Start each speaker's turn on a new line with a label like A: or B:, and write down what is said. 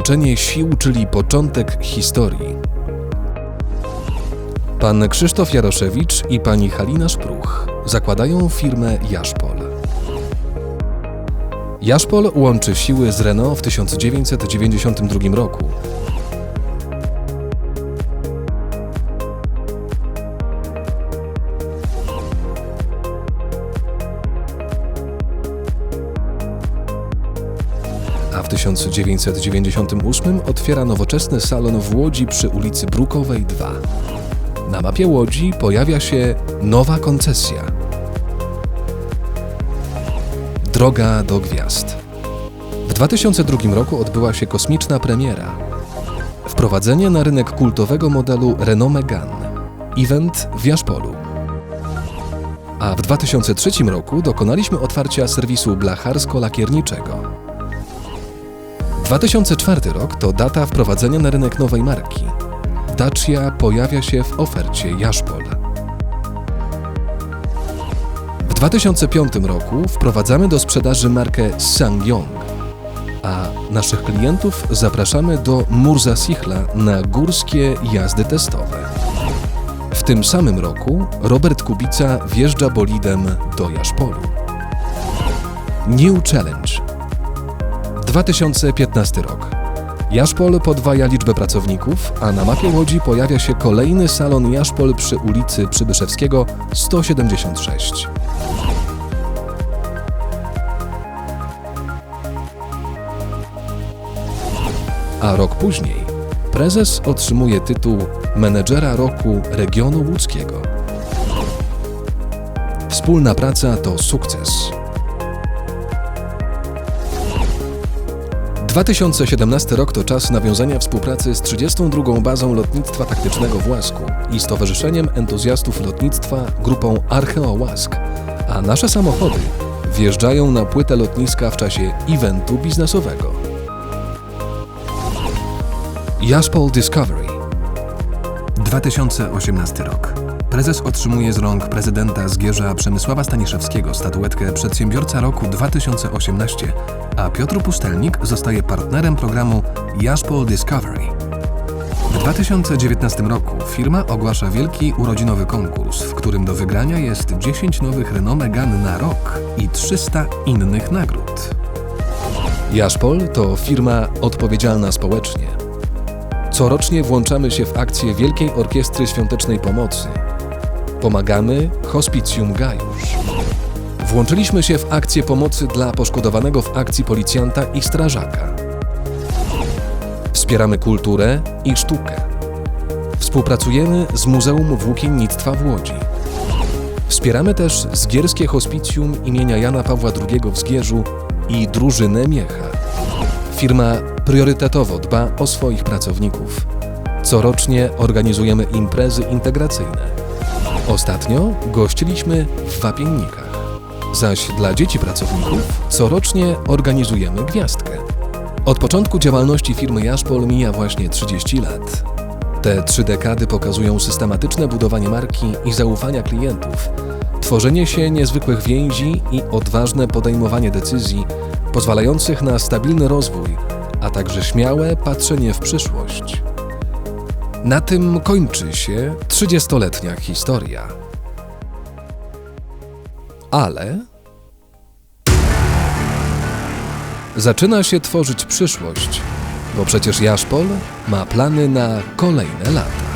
A: połączenie sił, czyli początek historii. Pan Krzysztof Jaroszewicz i pani Halina Szpruch zakładają firmę Jaszpol. Jaszpol łączy siły z Renault w 1992 roku. A w 1998 otwiera nowoczesny salon w Łodzi przy ulicy Brukowej 2. Na mapie Łodzi pojawia się nowa koncesja. Droga do gwiazd. W 2002 roku odbyła się kosmiczna premiera. Wprowadzenie na rynek kultowego modelu Renault Megane. Event w Jaszpolu. A w 2003 roku dokonaliśmy otwarcia serwisu blacharsko-lakierniczego. 2004 rok to data wprowadzenia na rynek nowej marki. Dacia pojawia się w ofercie Jaszpol. W 2005 roku wprowadzamy do sprzedaży markę Sangyong, a naszych klientów zapraszamy do Murza Sichla na górskie jazdy testowe. W tym samym roku Robert Kubica wjeżdża bolidem do Jaszpolu. New Challenge 2015 rok. Jaszpol podwaja liczbę pracowników, a na mapie Łodzi pojawia się kolejny salon Jaszpol przy ulicy Przybyszewskiego 176. A rok później prezes otrzymuje tytuł menedżera roku regionu łódzkiego. Wspólna praca to sukces. 2017 rok to czas nawiązania współpracy z 32. Bazą Lotnictwa Taktycznego w Łasku i Stowarzyszeniem Entuzjastów Lotnictwa grupą Archeo Łask, a nasze samochody wjeżdżają na płytę lotniska w czasie eventu biznesowego. Jaszpol Discovery 2018 rok. Prezes otrzymuje z rąk prezydenta Zgierza Przemysława Staniszewskiego statuetkę Przedsiębiorca Roku 2018, a Piotr Pustelnik zostaje partnerem programu Jaszpol Discovery. W 2019 roku firma ogłasza wielki urodzinowy konkurs, w którym do wygrania jest 10 nowych Renault Megane na rok i 300 innych nagród. Jaszpol to firma odpowiedzialna społecznie. Corocznie włączamy się w akcję Wielkiej Orkiestry Świątecznej Pomocy. Pomagamy Hospicjum Gajusz. Włączyliśmy się w akcję pomocy dla poszkodowanego w akcji policjanta i strażaka. Wspieramy kulturę i sztukę. Współpracujemy z Muzeum Włókiennictwa w Łodzi. Wspieramy też Zgierskie Hospicjum imienia Jana Pawła II w Zgierzu i Drużynę Miecha. Firma priorytetowo dba o swoich pracowników. Corocznie organizujemy imprezy integracyjne. Ostatnio gościliśmy w Wapiennikach. Zaś dla dzieci pracowników corocznie organizujemy gwiazdkę. Od początku działalności firmy Jaszpol mija właśnie 30 lat. Te trzy dekady pokazują systematyczne budowanie marki i zaufania klientów, tworzenie się niezwykłych więzi i odważne podejmowanie decyzji pozwalających na stabilny rozwój, a także śmiałe patrzenie w przyszłość. Na tym kończy się 30-letnia historia. Ale zaczyna się tworzyć przyszłość, bo przecież Jaszpol ma plany na kolejne lata.